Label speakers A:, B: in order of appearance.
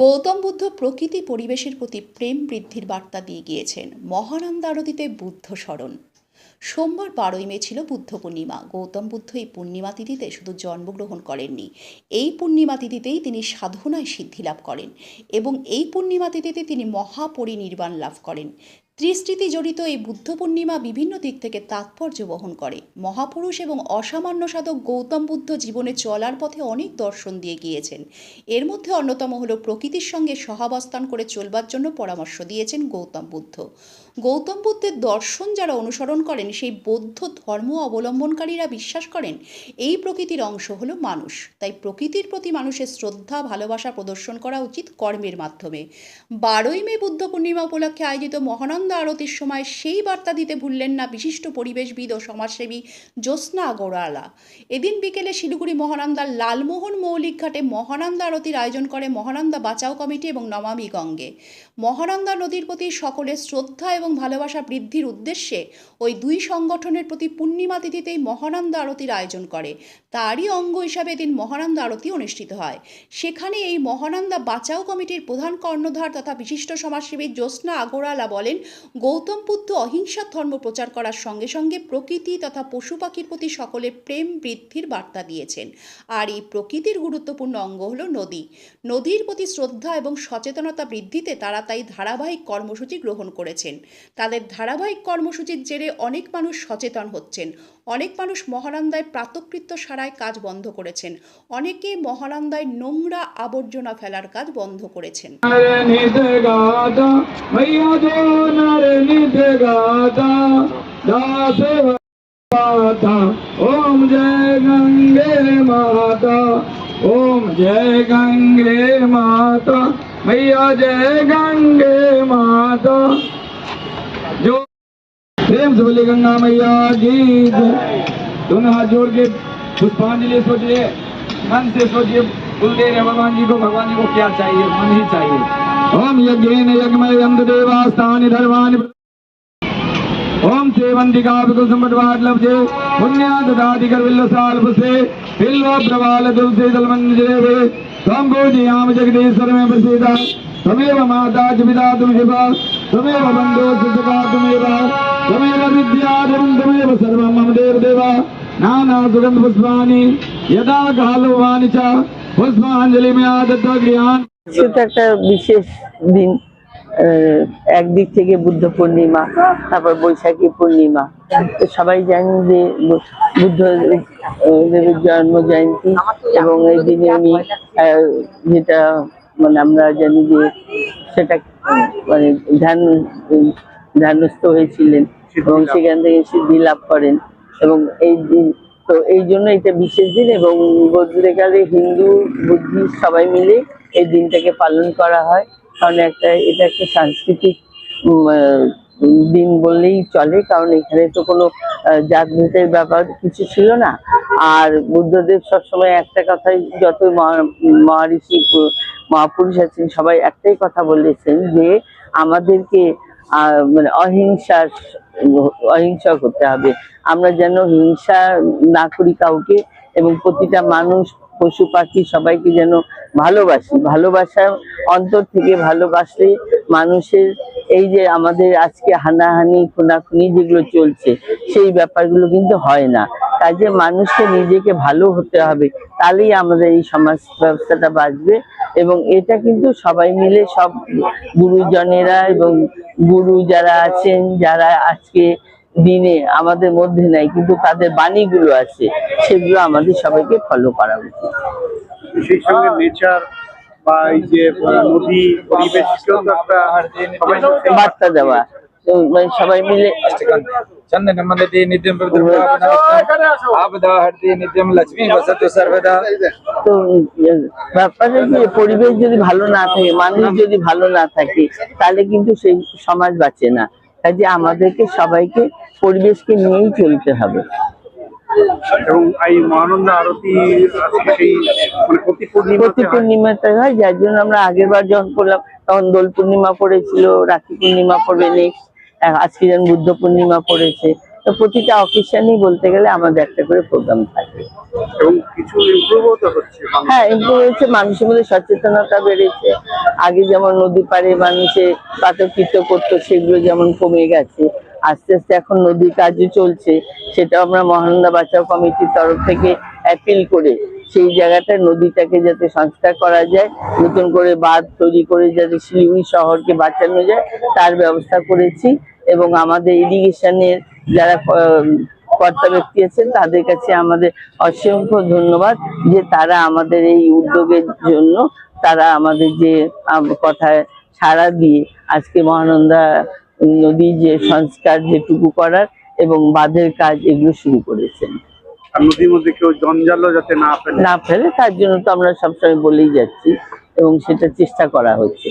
A: গৌতম বুদ্ধ প্রকৃতি পরিবেশের প্রতি প্রেম বৃদ্ধির বার্তা দিয়ে গিয়েছেন মহানন্দ আরতিতে বুদ্ধ স্মরণ। সোমবার বারোই মে ছিল বুদ্ধ পূর্ণিমা। গৌতম বুদ্ধ এই পূর্ণিমা তিথিতে শুধু জন্মগ্রহণ করেননি, এই পূর্ণিমা তিথিতেই তিনি সাধনায় সিদ্ধি লাভ করেন এবং এই পূর্ণিমা তিথিতে তিনি মহাপরিনির্বাণ লাভ করেন। ত্রিস্মৃতি জড়িত এই বুদ্ধ পূর্ণিমা বিভিন্ন দিক থেকে তাৎপর্য বহন করে। মহাপুরুষ এবং অসামান্য সাধক গৌতম বুদ্ধ জীবনে চলার পথে অনেক দর্শন দিয়ে গিয়েছেন। এর মধ্যে অন্যতম হল প্রকৃতির সঙ্গে সহাবস্থান করে চলবার জন্য পরামর্শ দিয়েছেন গৌতম বুদ্ধ। গৌতম বুদ্ধের দর্শন যারা অনুসরণ করেন, সেই বৌদ্ধ ধর্ম অবলম্বনকারীরা বিশ্বাস করেন, এই প্রকৃতির অংশ হলো মানুষ। তাই প্রকৃতির প্রতি মানুষের শ্রদ্ধা, ভালোবাসা প্রদর্শন করা উচিত কর্মের মাধ্যমে। বারোই মে বুদ্ধ পূর্ণিমা উপলক্ষে আয়োজিত মহানন্দ আরতির সময় সেই বার্তা দিতে ভুললেন না বিশিষ্ট পরিবেশবিদ ও সমাজসেবী জ্যোৎস্না আগরওয়ালা এদিন বিকেলে শিলিগুড়ি মহানন্দার লালমোহন মৌলিক ঘাটে মহানন্দা আরতির আয়োজন করে মহানন্দা বাঁচাও কমিটি এবং নমামি গঙ্গে। মহানন্দা নদীর প্রতি সকলের শ্রদ্ধা এবং ভালোবাসা বৃদ্ধির উদ্দেশ্যে ওই দুই সংগঠনের প্রতি পূর্ণিমা তিথিতেই মহানন্দ আরতির আয়োজন করে। তারই অঙ্গ হিসাবে এদিন মহানন্দ আরতি অনুষ্ঠিত হয়। সেখানে এই মহানন্দা বাঁচাও কমিটির প্রধান কর্ণধার তথা বিশিষ্ট সমাজসেবী জ্যোৎস্না আগরওয়ালা বলেন, গৌতম বুদ্ধ অহিংসার ধর্ম প্রচার করার সঙ্গে সঙ্গে প্রকৃতি তথা পশু পাখির প্রতি সকলের প্রেম বৃদ্ধির বার্তা দিয়েছেন। আর এই প্রকৃতির গুরুত্বপূর্ণ অঙ্গ হলো নদী। নদীর প্রতি শ্রদ্ধা এবং সচেতনতা বৃদ্ধিতে তারা তাই ধারাবাহিক কর্মসূচি গ্রহণ করেছেন। তাদের ধারাবাহিক কর্মসূচির জেরে অনেক মানুষ সচেতন হচ্ছেন অনেক মানুষ মহানন্দায় প্রাতকৃত্য সারায় কাজ বন্ধ করেছেন অনেকে মহানন্দায় নোংরা আবর্জনা ফেলার কাজ বন্ধ করেছেন
B: नर निध गाता मैया जो नर निध गाता दास माता ओम जय गंगे माता ओम जय गंगे माता मैया जय गंगे माता जो प्रेम से बोले गंगा मैया जय। दोनों हाथ जोड़ के पुष्पांजलि सोचिए मन से सोचिए बोलते रहे भगवान जी को, भगवान जी को क्या चाहिए? मन ही चाहिए। ओम यज्ञेन यज्ञमय अंध देवास्तानि धर्मानि। ओम सेवंतिका विकुल संपटवाट लभते पुण्या ददाति कर विल्लसाल पुसे बिल्व प्रवाल तुलसी दलमंजरे त्वं पूजयाम जगदीश्वर में प्रसीदा त्वमेव माता च पिता त्वमेव त्वमेव बन्धो सुसुखा त्वमेव त्वमेव विद्या देवं त्वमेव सर्वं मम देव देवा नाना सुगंध पुष्पाणि यदा कालो वाणि च पुष्पाञ्जलि में आदत्त गृहान्
C: সেটা একটা বিশেষ দিন আহ, একদিক থেকে বুদ্ধ পূর্ণিমা তারপর বৈশাখী পূর্ণিমা তো সবাই জানি যে বু- বুদ্ধ আহ, দেবের জন্ম জয়ন্তী এবং এই দিনে উনি আহ, যেটা মানে আমরা জানি যে সেটা আহ, মানে ধ্যান ধ্যানস্থ হয়েছিলেন এবং সেখান থেকে সিদ্ধি লাভ করেন। এবং এই দিন তো এই জন্য এটা বিশেষ দিন এবং বৌদ্ধকালে হিন্দু বুদ্ধিস্ট সবাই মিলে এই দিনটাকে পালন করা হয়। কারণ একটা এটা একটা সাংস্কৃতিক দিন বললেই চলে, কারণ এখানে তো কোনো জাতভেদের ব্যাপার কিছু ছিল না। আর বুদ্ধদেব সবসময় একটা কথাই যত মহা- মহারিষি মহাপুরুষ আছেন, সবাই একটাই কথা বলেছেন যে আমাদেরকে মানে অহিংসার অহিংসা করতে হবে। আমরা যেন হিংসা না করি কাউকে, এবং প্রতিটা মানুষ, পশু, পাখি সবাইকে যেন ভালোবাসি। ভালোবাসা অন্তর থেকে ভালোবাসলে মানুষের এই যে আমাদের আজকে হানাহানি খুনাখুনি যেগুলো চলছে সেই ব্যাপারগুলো কিন্তু হয় না। কাজে মানুষকে নিজেকে ভালো হতে হবে তাহলেই আমাদের এই সমাজ ব্যবস্থাটা বাঁচবে এবং এটা কিন্তু সবাই মিলে সব গুরুজনেরা এবং গুরু যারা আছেন যারা আজকে দিনে আমাদের মধ্যে নাই কিন্তু তাদের বাণীগুলো আছে সেগুলো আমাদের সবাইকে ফলো করা উচিত।
D: সেই সঙ্গে নেচার বা এই যে নদী
C: বার্তা দেওয়া। মানে সবাই মিলে
B: চন্দন নিত্যম নিত্যম লক্ষ্মী বসত সর্বদা।
C: তো ব্যাপারে পরিবেশ যদি ভালো না থাকে মানুষ যদি ভালো না থাকে তাহলে কিন্তু সেই সমাজ বাঁচে না। কাজে আমাদেরকে সবাইকে পরিবেশকে নিয়েই চলতে হবে।
D: এবং এই মহানন্দ আরতি সেই প্রতি পূর্ণিমাতে হয়।
C: যার জন্য আমরা আগের বার যখন করলাম তখন দোল পূর্ণিমা পড়েছিল রাখি পূর্ণিমা পড়বে নেক্সট আজকে যেন বুদ্ধ পূর্ণিমা পড়েছে। তো প্রতিটা অকেশনই বলতে গেলে আমাদের একটা করে প্রোগ্রাম থাকে।
D: এবং কিছু হচ্ছে
C: হ্যাঁ এমনি হয়েছে মানুষের মধ্যে সচেতনতা বেড়েছে। আগে যেমন নদী পাড়ে মানুষে পাতকৃত করতো সেগুলো যেমন কমে গেছে আস্তে আস্তে এখন নদীর কাজও চলছে। সেটা আমরা মহানন্দা বাঁচাও কমিটির তরফ থেকে অ্যাপিল করে সেই জায়গাটা নদীটাকে যাতে সংস্কার করা যায়, নতুন করে বাঁধ তৈরি করে যাতে শিলিগুড়ি শহরকে বাঁচানো যায়, তার ব্যবস্থা করেছি। এবং আমাদের ইরিগেশনের যারা কর্তা ব্যক্তি আছেন, তাদের কাছে আমাদের অসংখ্য ধন্যবাদ যে তারা আমাদের এই উদ্যোগের জন্য তারা আমাদের যে কথায় সাড়া দিয়ে আজকে মহানন্দা নদীর যে সংস্কার যেটুকু করার এবং বাঁধের কাজ এগুলো শুরু করেছেন।
D: আর নদীর মধ্যে কেউ জঞ্জালও যাতে না ফেলে।
C: না ফেলে, তার জন্য তো আমরা সবসময় বলেই যাচ্ছি এবং সেটা চেষ্টা করা হচ্ছে।